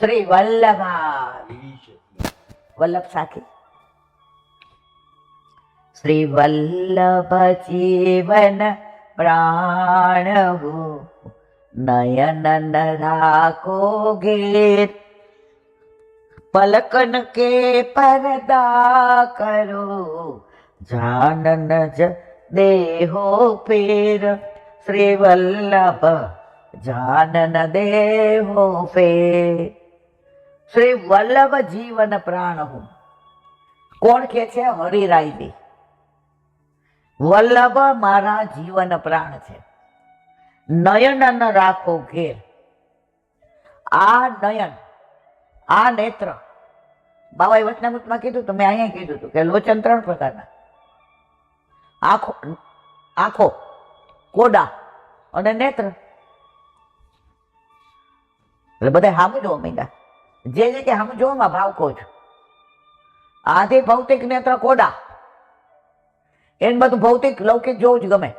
શ્રી વલ્લભા વલ્લભ સાથે શ્રી વલ્લભ જીવન પ્રાણ હો નયન રાખો ઘેર, પલકન કે પરદા કરો જાનન જ દેહો ફેર શ્રી વલ્લભ જાનન દેહો ફેર. શ્રી વલ્લભ જીવન પ્રાણ હું કોણ કે છે? હરિરાયજી વલ્લભ મારા જીવન પ્રાણ છે. નયન રાખો ઘેર. આ નયન, આ નેત્ર. બાબાએ વચનામૃતમાં કીધું તો મેં અહીંયા કીધું હતું કે લોચન ત્રણ પ્રકારના. આંખો આંખો, કોડા અને નેત્ર. એટલે બધા હામી જોવા માંડ્યા જે જે કે સામું જોવામાં ભાવ કહો છું. આથી ભૌતિક નેત્ર કોડા. એને બધું ભૌતિક, લૌકિક જોવું જ ગમે.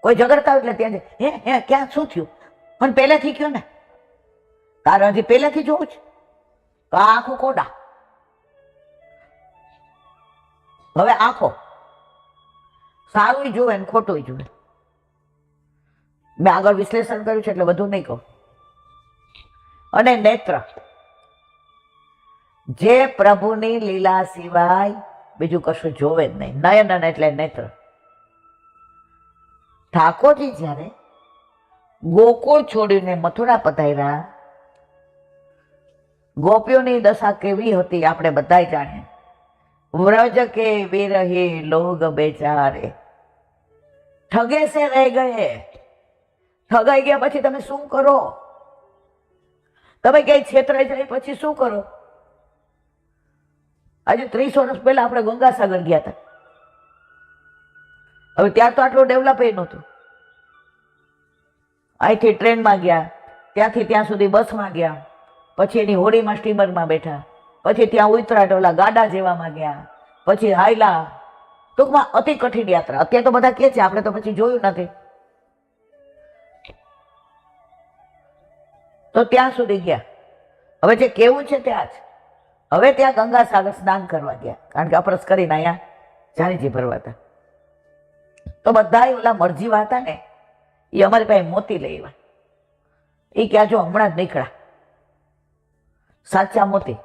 કોઈ ઝઘડતા એટલે ત્યાં હે હે, ક્યાં, શું થયું? પણ પહેલેથી કયો ને? કારણ હજી પહેલેથી જોવું છે તો આ આખું કોડા. હવે આંખો. સારું જોવે ને ખોટું જોવે મેં આગળ વિશ્લેષણ કર્યું છે એટલે વધુ નહીં કહું. અને નેત્ર. જે પ્રભુની લીલા સિવાય બીજું કશું જોવે જ નહીં. નયન એટલે નેત્ર. ઠાકોરજી જ્યારે ગોકુળ છોડીને મથુરા પધાર્યા, ગોપીઓની દશા કેવી હતી આપણે બધા જાણીએ. વ્રજ કે વિરહે લોગ બેચારે. ઠગે સે રહી ગયે. ઠગાઈ ગયા પછી તમે શું કરો? તમે ક્યાંય છેતરાઈ જાય પછી શું કરો? આજે ત્રીસ વર્ષ પહેલા આપણે ગંગાસાગર ગયા હતા. હવે ત્યાં તો આટલું ડેવલપ એ નહોતું. અહીંથી ટ્રેનમાં ગયા, ત્યાંથી ત્યાં સુધી બસમાં ગયા, પછી એની હોડીમાં સ્ટીમરમાં બેઠા, પછી ત્યાં ઉતરા ઓલા ગાડા જેવામાં ગયા, પછી હાયલા. ટૂંકમાં અતિ કઠિન યાત્રા. અત્યારે તો બધા કે છે, આપણે તો પછી જોયું નથી. તો ત્યાં સુધી ગયા. હવે જે કેવું છે ત્યાં જ. હવે ત્યાં ગંગા સાગર સ્નાન કરવા ગયા. કારણ કે અપરસ કરીને અહીંયા જાણીજી ભરવા હતા. તો બધા ઓલા મરજીવા હતા ને એ અમારી પાસે મોતી લઈ આવ્યા. એ ક્યાં જો હમણાં જ નીકળ્યા. સાચા મોતી.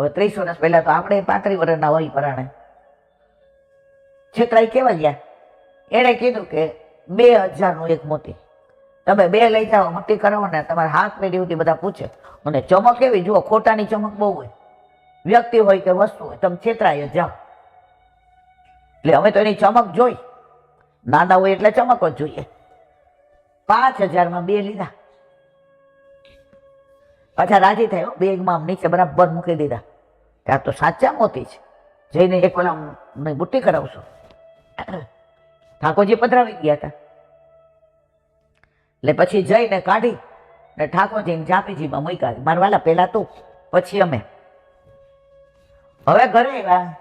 હવે ત્રીસ વર્ષ પહેલા તો આપણે પાંત્રીસ વર્ષના હોય પરાણે. છેતરાઈ કેવા ગયા? એણે કીધું કે, બે હજારનું એક મોતી. તમે બે લઈ જાઓ મોટી કરાવો ને તમારા હાથ પેઢી સુધી બધા પૂછે. અને ચમક એવી, જુઓ, ખોટાની ચમક બહુ હોય. વ્યક્તિ હોય કે વસ્તુ હોય, તમે છેતરાય જાઓ. એટલે અમે તો એની ચમક જોઈ. નાના હોય એટલે ચમક જ જોઈએ. પાંચ હજારમાં બે લીધા. પાછા રાજી થયો બેગમાં આમ નીચે બરાબર મૂકી દીધા. કે આ તો સાચા મોતી છે. જઈને એક વાર બુટ્ટી કરાવશું ઠાકોરજી પધરાવી ગયા હતા. એટલે પછી જઈને કાઢી ને ઠાકોરજીને જાપીજીમાં મૂક્યા. મારવાલા પહેલા તું પછી અમે હવે ઘરે આવ્યા.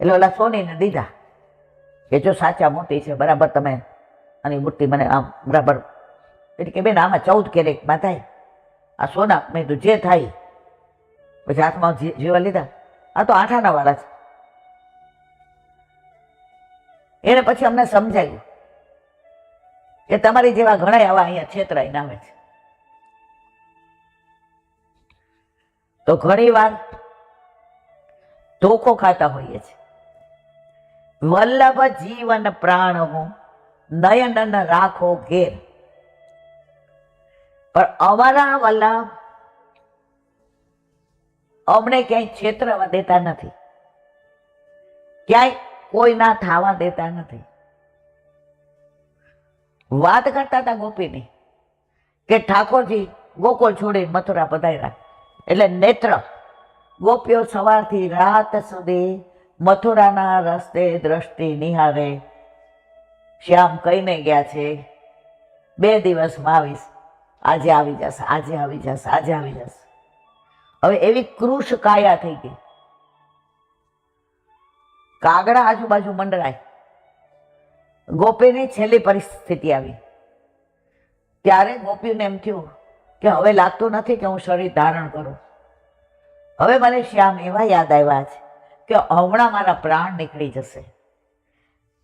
એટલે ઓલા સોનીને દીધા. કે જો સાચા મોતી છે, બરાબર તમે. આની મૂર્તિ મને આમ, બરાબર. એટલે કે બેન, આમાં ચૌદ કેરેટમાં થાય આ સોના, મેં કીધું, જે થાય. પછી હાથમાં જીવા લીધા. આ તો આઠાના વાળા છે. એને પછી અમને સમજાયું કે તમારી જેવા ઘણા આવા અહીંયા છેતરાઈને આવે છે. તો ઘણી વાર ધોકો ખાતા હોઈએ છીએ. વલ્લભ જીવન પ્રાણ હું નયન રાખો ઘેર. પણ અમારા વલ્લભ અમને ક્યાંય છેતરવા દેતા નથી. ક્યાંય કોઈના થાવા દેતા નથી. વાત કરતા હતા ગોપીની કે ઠાકોરજી ગોકુળ છોડી મથુરા પધાર્યા. એટલે નેત્ર ગોપીઓ સવારથી રાત સુધી મથુરાના રસ્તે દ્રષ્ટિ નિહાળે. શ્યામ કહીને ગયા છે, બે દિવસમાં આવીશ આજે આવી જશે, આજે આવી જશે, આજે આવી જશે. હવે એવી કૃષ કાયા થઈ ગઈ. કાગડા આજુબાજુ મંડળાય ગોપીની છેલ્લી પરિસ્થિતિ આવી. ત્યારે ગોપીને એમ થયું કે હવે લાગતું નથી કે હું શરીર ધારણ કરું. હવે મને શ્યામ એવા યાદ આવ્યા છે કે હમણાં મારા પ્રાણ નીકળી જશે.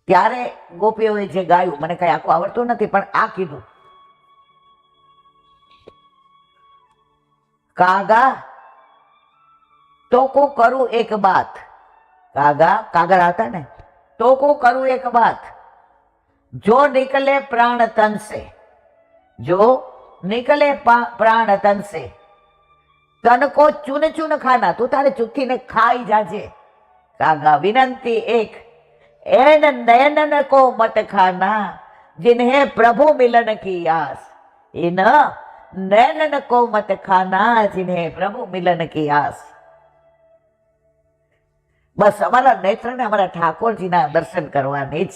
ત્યારે ગોપીઓએ જે ગાયું, મને કંઈ આખું આવડતું નથી, પણ આ કીધું. કાગા તો કો કરું એક વાત કાગા કાગર હતા ને? તો કો કરું એક વાત જો નીકળે પ્રાણ તનસે જો નીકળે પ્રાણ તનસે તને કો ચૂને ચૂને ખાના, તું તારે ચૂકીને ખાઈ જાજે. કાગા વિનંતી એક, એન નયન કો મત ખાના જિન્હે પ્રભુ મિલન કી આસ. ઇન નયન કો મત ખાના જિન્હે પ્રભુ મિલન કી આસ. બસ અમારા નેત્રને અમારા ઠાકોરજીના દર્શન કરવાની જ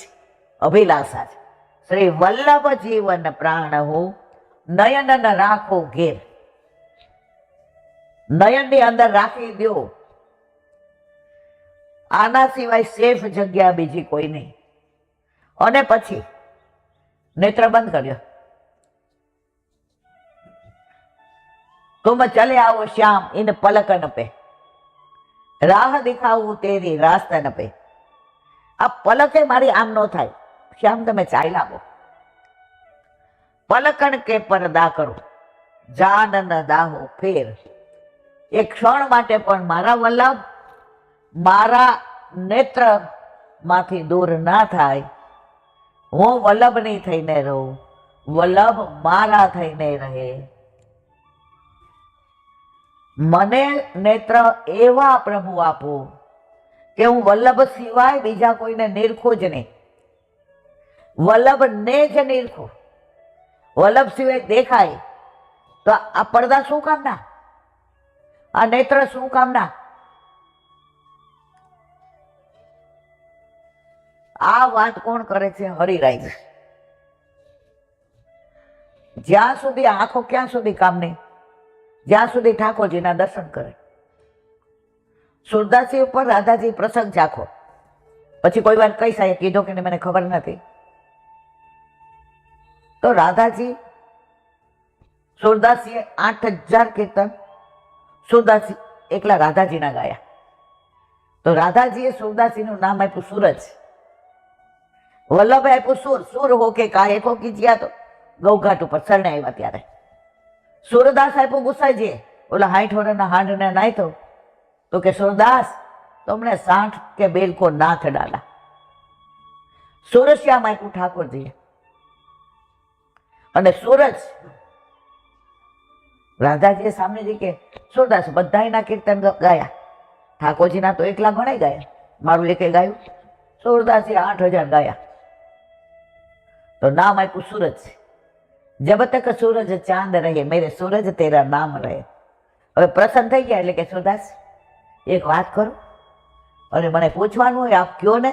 અભિલાષા છે. શ્રી વલ્લભ જીવન પ્રાણ હું, નયનન રાખો ઘેર. નયનની અંદર રાખી દો. આના સિવાય સેફ જગ્યા બીજી કોઈ નહીં. અને પછી નેત્ર બંધ કર્યો. તુમ ચલે આવો શ્યામ ઇન પલકન પે રાહ દેખાવું તેરી રાસ્તન પે આ પલકે મારી આમ નો થાય. શ્યામ, તમે ચાઈ લાવો પલકણ કે પરદા કરો. જાન ન દાહો ફેર. એક ક્ષણ માટે પણ મારા વલ્લભ, મારા નેત્રમાંથી દૂર ના થાય. હું વલ્લભની થઈને રહું. વલ્લભ મારા થઈને રહે. મને નેત્ર એવા પ્રભુ આપો કે હું વલ્લભ સિવાય બીજા કોઈને નિરખો જ નહીં. વલ્લભ ને જ નિરખો. વલ્લભ સિવાય દેખાય તો આ પડદા શું કામના? આ નેત્ર શું કામના? આ વાત કોણ કરે છે? હરિરાય જ્યાં સુધી આંખો ક્યાં સુધી કામ નહીં જ્યાં સુધી ઠાકોરજીના દર્શન કરે. સુરદાસી ઉપર રાધાજી પ્રસંગ ચાખો. પછી કોઈ વાર કઈ સાહેબ કીધો કે મને ખબર નથી. તો રાધાજી, સુરદાસજીએ આઠ હજાર કીર્તન સુરદાસી એકલા રાધાજીના ગાયા. તો રાધાજીએ સુરદાસીનું નામ આપ્યું સૂરજ. વલ્લભે આપ્યું સુર. સુર હો કે કાય? કો કીજ્યા તો ગૌઘાટ ઉપર શરણે આવ્યા ત્યારે. સુરદાસ આપ્યું ગુસાઈજીએ. ઓલા હાઈઠ વર્ષના હાંડને નાખ્યો તો કે સુરદાસ, તમને સાઠ કે બેલ કો નાથ ડાલા. સુરશ્યામ આપ્યું ઠાકોરજીએ. અને સૂરજ રાધાજીએ સામનેજી કે સુરદાસ બધાયના કીર્તન ગાયા. ઠાકોરજીના તો એકલા ઘણાય ગાયા. મારું એકે ગાયું. સુરદાસે આઠ હજાર ગાયા. તો નામ આપ્યું સૂરજ. જબ તક સૂરજ ચાંદ રહે, મેરે સૂરજ તેરા નામ રહે. હવે પ્રસન્ન થઈ ગયા એટલે કે સુરદાસ, એક વાત કરો? અને મને પૂછવાનું હોય, આપ કયો ને?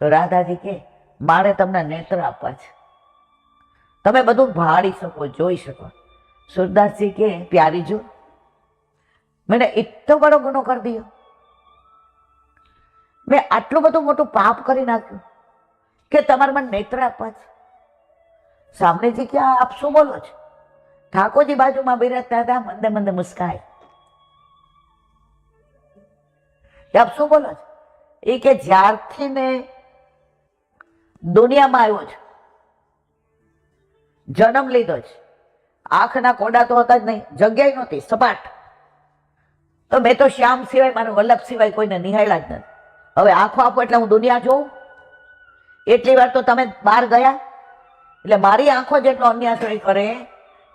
તો રાધાજી કે, મારે તમને નેત્ર આપવા છે. તમે બધું ભાળી શકો, જોઈ શકો. સુરદાસજી કે, પ્યારી જો. મને એટલો બડો ગુનો કરી દીધો મેં આટલું બધું મોટું પાપ કરી નાખ્યું કે તમારે મને નેત્ર આપવા છે. સામનેજી કે આપ શું બોલો છો? ઠાકોરજી બાજુમાં બિરાજતા હતા, મંદે મંદે મુસ્કાય આપ શું બોલો છો? એ કે, જ્યારથી મેં દુનિયામાં આવ્યો છું, જન્મ લીધો છે. આંખના કોડા તો હતા જ નહીં જગ્યાએ નહોતી, સપાટ. તો મેં તો શ્યામ સિવાય, મારું વલ્લભ સિવાય કોઈને નિહાળ્યા જ નથી. હવે આંખો આપો એટલે હું દુનિયા જોઉં. એટલી વાર તો તમે બહાર ગયા. એટલે મારી આંખો જેટલો અન્યાશ્રય કરે,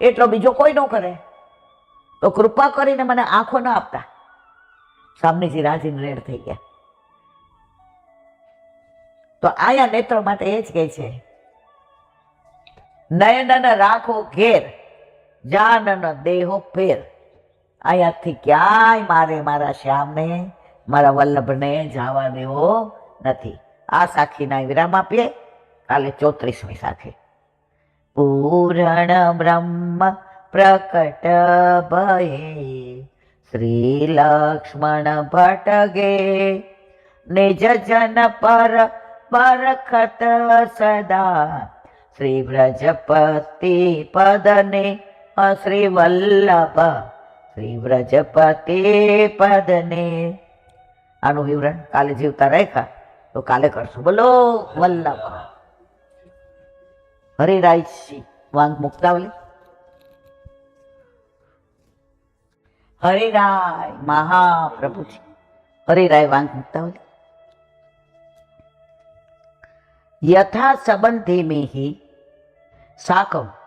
એટલો બીજો કોઈ ન કરે. તો કૃપા કરીને મને આંખો ન આપતા. સામનેજી રાજીને રેડ થઈ ગયા. તો આયા નેત્રો માટે એ જ કહે છે, નયનન રાખો ઘેર. જાનન દેહો ફેર. અહીંયાથી ક્યાંય મારે મારા શ્યામને, મારા વલ્લભને જવા દેવો નથી. આ સાખીના વિરામ આપીએ. કાલે ચોત્રીસમી સાખી. પૂરણ બ્રહ્મ પ્રકટ ભયે, શ્રી લક્ષ્મણ ભટગે નિજ જન પર બરખત સદા, શ્રી વ્રજપતિ પદને શ્રી વલ્લભ શ્રી વ્રજપતિ પદને આનું વિવરણ કાલે જીવતા રાખ્યા તો કાલે કરશું બોલો વલ્લભ હરિરાજસિંહ વાંગ મુક્તાવલી હરિરાય મહાપ્રભુજી હરિરાય વાંગ મુક્તાવલી યથા સંબંધિમિ સાકમ સ્વપાતિ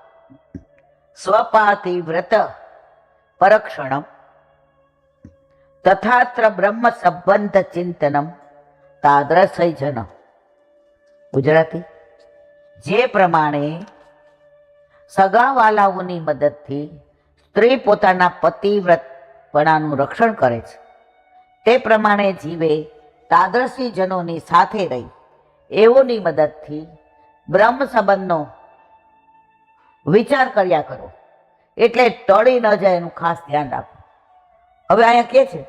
વ્રત પરક્ષણમ. તથાત્ર બ્રહ્મ સંબંધ ચિંતનમ તાદ્રસય ગુજરાતી, જે પ્રમાણે સગાવાલાઓની મદદથી સ્ત્રી પોતાના પતિવ્રતપણાનું રક્ષણ કરે છે. તે પ્રમાણે જીવે તાદ્રસી જનોની સાથે રહી. એઓની મદદથી બ્રહ્મ સંબંધનો વિચાર કર્યા કરો. એટલે ટળી ન જાય એનું ખાસ ધ્યાન રાખો. હવે અહીંયા કે છે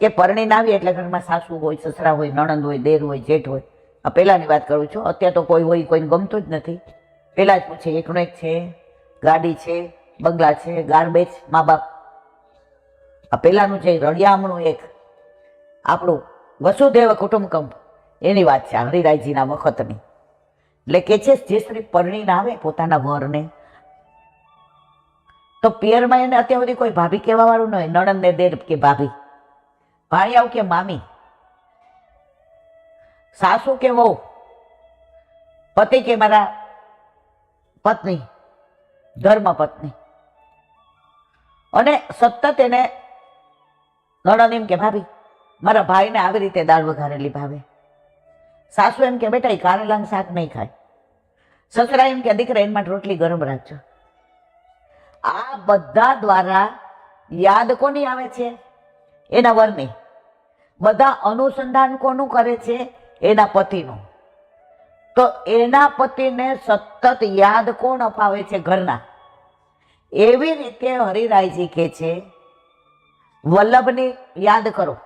કે પરણીને આવી એટલે ઘરમાં સાસુ હોય, સસરા હોય, નણંદ હોય, દેર હોય, જેઠ હોય. આ પહેલાંની વાત કરું છું. અત્યારે તો કોઈ હોય, કોઈને ગમતું જ નથી. પહેલાં જ પૂછે, એકનો એક છે, ગાડી છે, બંગલા છે ગાર્બેજ મા બાપ. આ પહેલાંનું છે રળિયામણું એક, આપણું વસુદેવ કુટુંબકમ એની વાત છે, હરિરાયજીના વખતની એટલે કે છે, જે સ્ત્રી આવે પોતાના વરને. તો પિયરમાં એને અત્યાર સુધી કોઈ ભાભી કહેવા વાળું ન હોય નણંદ ને દેર કે ભાભી. ભાણિયાઓ કે મામી. સાસુ કે વહુ. પતિ કે મારા પત્ની. ધર્મ પત્ની અને સતત એને નણંદ એમ કે, ભાભી, મારા ભાઈને આવી રીતે દાળ વઘારેલી ભાવે. સાસુ એમ કે, બેટા, એ કારેલાનું શાક નહીં ખાય. સસરા એમ કે, દીકરા, એમાં રોટલી ગરમ રાખજો. આ બધા દ્વારા યાદ કોની આવે છે? એના વરની. બધા અનુસંધાન કોનું કરે છે? એના પતિનું. તો એના પતિને સતત યાદ કોણ અપાવે છે ઘરના? એવી રીતે હરિરાયજી કહે છે, વલ્લભની યાદ કરો,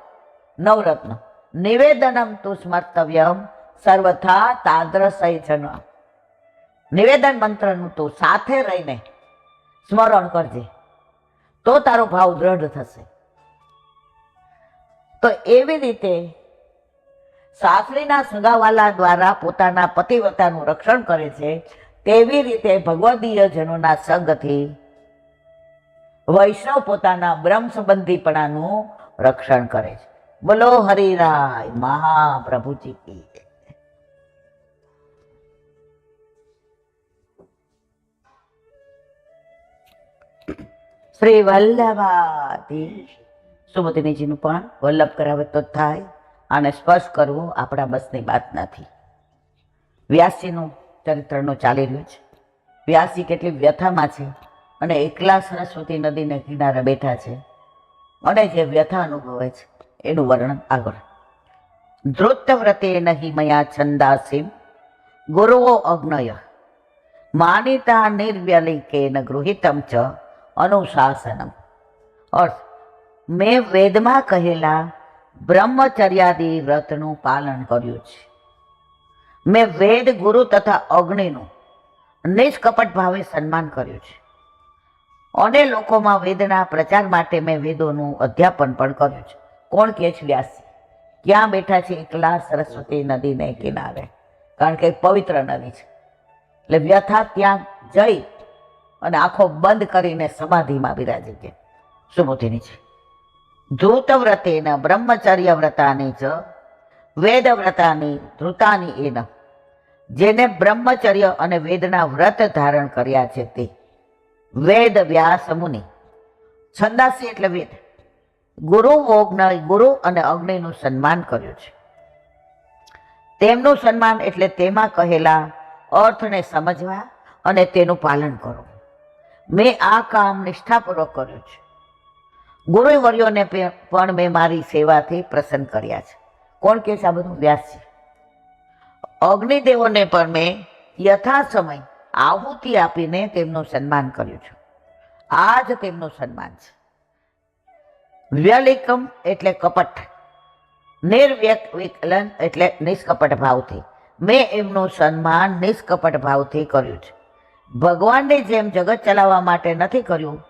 નવરત્ન. નિવેદનમ તું સ્મર્તવ્યમ સર્વથા તાદ્રસય જન નિવેદન મંત્રનું તું સાથે રહીને સ્મરણ કરજે, તો તારો ભાવ દ્રઢ થશે. તો એવી રીતે સાસરીના સગાવાલા દ્વારા પોતાના પતિવ્રતાનું રક્ષણ કરે છે, તેવી રીતે ભગવદીય જનોના સંગથી વૈષ્ણવ પોતાના બ્રહ્મ સંબંધીપણાનું રક્ષણ કરે છે. બોલો હરિરાય મહાપ્રભુજી કી શ્રી વલ્લભાથી સુમતિનીજીનું પણ વલ્લભ કરાવે તો થાય અને સ્પર્શ કરવો આપણા બસની વાત નથી. વ્યાસીનું ચરિત્રનું ચાલી રહ્યું છે. વ્યાસી કેટલી વ્યથામાં છે અને એકલા સરસ્વતી નદીને કિનારે બેઠા છે. અને જે વ્યથા અનુભવે છે, એનું વર્ણન આગળ. ધૃતવ્રતે નહીં મયા છંદાસીમ ગુરુઓ અગ્નય. માનિતા નિર્વ્યલિકેન ગૃહિતમ ચ. અનુશાસનમ. અર્થ, મેં વેદમાં કહેલા બ્રહ્મચર્યાદી વ્રતનું પાલન કર્યું છે. મેં વેદ ગુરુ તથા અગ્નિનું નિષ્કપટ ભાવે સન્માન કર્યું છે. અને લોકોમાં વેદના પ્રચાર માટે મેં વેદોનું અધ્યાપન પણ કર્યું છે. કોણ કે છે વ્યાસી? ક્યાં બેઠા છે એકલા સરસ્વતી નદીને કિનારે? કારણ કે પવિત્ર નદી છે. એટલે વ્યથા ત્યાં જઈ અને આંખો બંધ કરીને સમાધિમાં બિરાજે છે. સુમુતિની છે. ધૂત વ્રતેન બ્રહ્મચર્ય વ્રતાની જ વેદ વ્રતાની ધૃતાની એન જેને બ્રહ્મચર્ય અને વેદના વ્રત ધારણ કર્યા છે તે. વેદ વ્યાસ મુનિ. છંદાસી એટલે વેદ. ગુરુ ઓગ્ન ગુરુ અને અગ્નિનું સન્માન કર્યું છે. તેમનું સન્માન એટલે તેમાં કહેલા અર્થને સમજવા અને તેનું પાલન કરવું. મેં આ કામ નિષ્ઠાપૂર્વક કર્યું છે. ગુરુવર્યોને પણ મેં મારી સેવાથી પ્રસન્ન કર્યા છે. કોણ કે આ બધું? વ્યાસ છે અગ્નિદેવોને પણ મેં યથા સમય આહુતિ આપીને તેમનું સન્માન કર્યું છે. આ જ તેમનું સન્માન છે. વ્યલિકમ એટલે કપટ. નિર્વ્યકલન એટલે નિષ્કપટ ભાવથી. મેં એમનું સન્માન નિષ્કપટ ભાવથી કર્યું છે. ભગવાનની જેમ જગત ચલાવવા માટે નથી કર્યું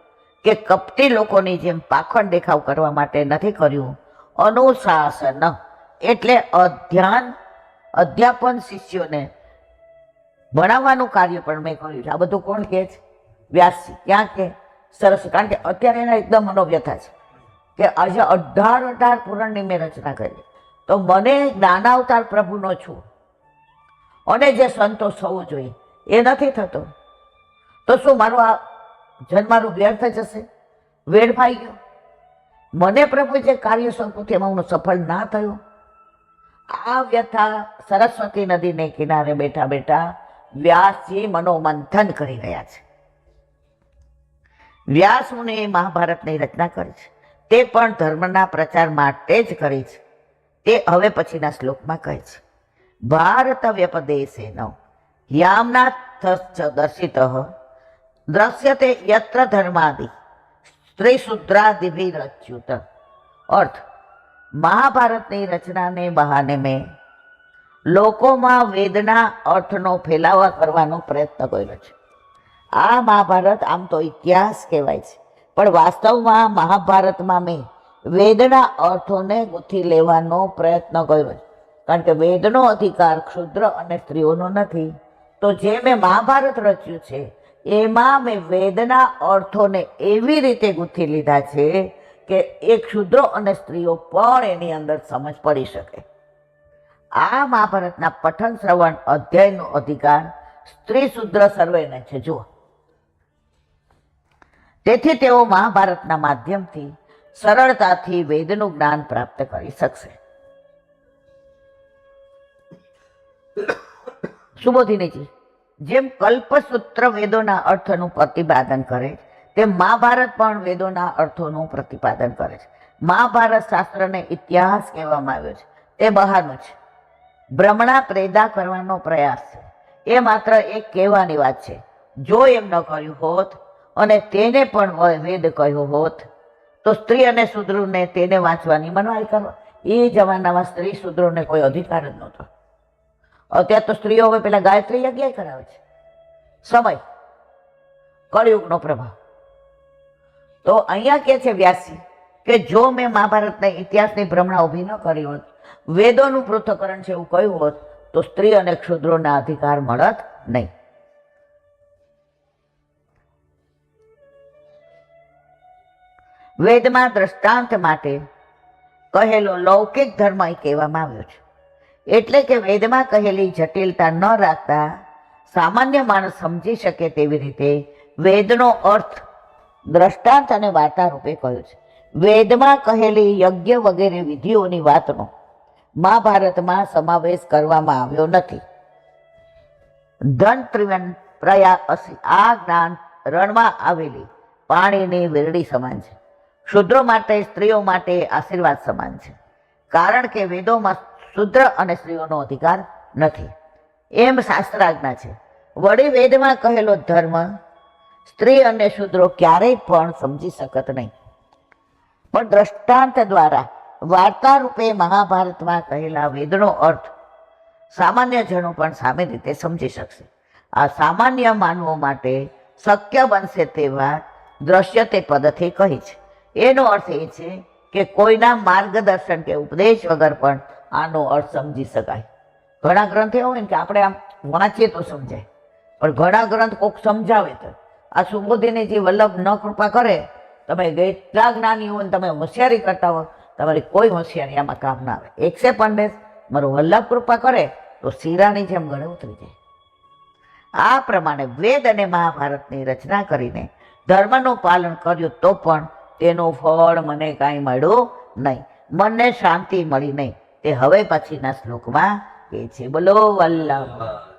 કે કપટી લોકોની જેમ પાખંડ દેખાવ કરવા માટે નથી કર્યું. અનુશાસન એટલે અધ્યાન, અધ્યાપન શિષ્યોને ભણાવવાનું કાર્ય પણ મેં કર્યું છે. આ બધું કોણ કહે છે? વ્યાસજી. ક્યાં કે સરસ. કારણ કે અત્યારે એના એકદમ મનોવ્યથા છે કે આજે અઢાર અઢાર પુરણની મેં રચના કરી. તો મને જ્ઞાનાવતાર પ્રભુનો છું. અને જે સંતોષ થવો જોઈએ. એ નથી થતો. તો શું, મારું આ જન્મ વ્યર્થ જશે? વેડફાઈ ગયો. મને પ્રભુ જે કાર્ય સોંપ્યું તેમાં હું સફળ ના થયો. આ વ્યથા સરસ્વતી નદીને કિનારે બેઠા બેઠા વ્યાસજી મનોમંથન કરી રહ્યા છે. વ્યાસ મુનિએ મહાભારતની રચના કરી છે. તે પણ ધર્મના પ્રચાર માટે જ કરી છે. તે હવે પછીના શ્લોકમાં કહે છે. ભારત વ્યપદેશેનો યામના દર્શિત દ્રશ્યતે યત્ર ધર્માદિ. સ્ત્રી શુદ્રાદિભિરચ્યુત અર્થ, મહાભારતની રચનાને બહાને મેં લોકોમાં વેદના અર્થનો ફેલાવા કરવાનો પ્રયત્ન કર્યો છે. આ મહાભારત આમ તો ઇતિહાસ કહેવાય છે, પણ વાસ્તવમાં મહાભારતમાં મેં વેદના અર્થોને ગૂંથી લેવાનો પ્રયત્ન કર્યો છે. કારણ કે વેદનો અધિકાર ક્ષુદ્ર અને સ્ત્રીઓનો નથી. તો જે મેં મહાભારત રચ્યું છે એમાં મેં વેદના અર્થોને એવી રીતે ગૂંથી લીધા છે કે એ ક્ષુદ્રો અને સ્ત્રીઓ પણ એની અંદર સમજ પડી શકે. આ મહાભારતના પઠન શ્રવણ અધ્યાયનો અધિકાર સ્ત્રી શુદ્ર સર્વેને છે. જુઓ. તેથી તેઓ મહાભારતના માધ્યમથી સરળતાથી વેદનું જ્ઞાન પ્રાપ્ત કરી શકશે. સુબોધિનીજી જેમ કલ્પસૂત્ર વેદોના અર્થનું પ્રતિપાદન કરે તેમ મહાભારત પણ વેદોના અર્થોનું પ્રતિપાદન કરે છે. મહાભારત શાસ્ત્રને ઇતિહાસ કહેવામાં આવ્યો છે. તે બહારનું છે. ભ્રમણા પેદા કરવાનો પ્રયાસ છે. એ માત્ર એક કહેવાની વાત છે. જો એમ ન કર્યું હોત અને તેને પણ વેદ કહ્યો હોત, તો સ્ત્રી અને શૂદ્રોને તેને વાંચવાની મનવાઈ કરવા. એ જમાનામાં સ્ત્રી શૂદ્રોને કોઈ અધિકાર જ નહોતો. અત્યારે તો સ્ત્રીઓ હવે પેલા ગાયત્રી યજ્ઞ કરાવે છે. સમય. કળિયુગનો પ્રભાવ. તો અહીંયા કે છે વ્યાસી કે જો મેં મહાભારતના ઇતિહાસની ભ્રમણા ઊભી ન કરી હોત, વેદોનું પૃથ્થકરણ છે એવું કહ્યું હોત, તો સ્ત્રી અને ક્ષુદ્રોના અધિકાર મળત નહીં. વેદમાં દ્રષ્ટાંત માટે કહેલો લૌકિક ધર્મ એ કહેવામાં આવ્યો છે. એટલે કે વેદમાં કહેલી જટિલતા ન રાખતા સામાન્ય માણસ સમજી શકે તેવી રીતે વેદનો અર્થ દ્રષ્ટાંત અને વાર્તા રૂપે કહ્યો છે. વેદમાં કહેલી યજ્ઞ વગેરે વિધિઓની વાતનો મહાભારતમાં સમાવેશ કરવામાં આવ્યો નથી. ધન ત્રિવન પ્રયા અસી આ જ્ઞાન રણમાં આવેલી પાણીની વેરડી સમાન છે. શુદ્રો માટે, સ્ત્રીઓ માટે આશીર્વાદ સમાન છે. કારણ કે વેદોમાં શુદ્ર અને સ્ત્રીઓનો અધિકાર નથી. એમ શાસ્ત્રાજ્ઞા છે. વળી વેદમાં કહેલો ધર્મ સ્ત્રી અને શુદ્રો ક્યારેય પણ સમજી શકત નહીં. પણ દ્રષ્ટાંત દ્વારા વાર્તા રૂપે મહાભારતમાં કહેલા વેદનો અર્થ સામાન્ય જણો પણ સામે રીતે સમજી શકશે. આ સામાન્ય માનવો માટે શક્ય બનશે તેવા દ્રશ્ય તે પદથી કહી છે. એનો અર્થ એ છે કે કોઈના માર્ગદર્શન કે ઉપદેશ વગર પણ આનો અર્થ સમજી શકાય. ઘણા ગ્રંથ એવા હોય ને કે આપણે આમ વાંચીએ તો સમજાય. પણ ઘણા ગ્રંથ કોક સમજાવે તો. આ સુબોધીની જે વલ્લભ ન કૃપા કરે, તમે કેટલા જ્ઞાની હોય ને તમે હોશિયારી કરતા હો, તમારી કોઈ હોશિયારી આમાં કામ ના આવે. એકસે પંડે મારું વલ્લભ કૃપા કરે તો શીરાની જેમ ગળે ઉતરી જાય. આ પ્રમાણે વેદ અને મહાભારતની રચના કરીને ધર્મનું પાલન કર્યું તો પણ તેનું ફળ મને કાંઈ મળ્યું નહીં. મનને શાંતિ મળી નહીં. તે હવે પછીના શ્લોકમાં કે છે. બોલો વલ્લભ.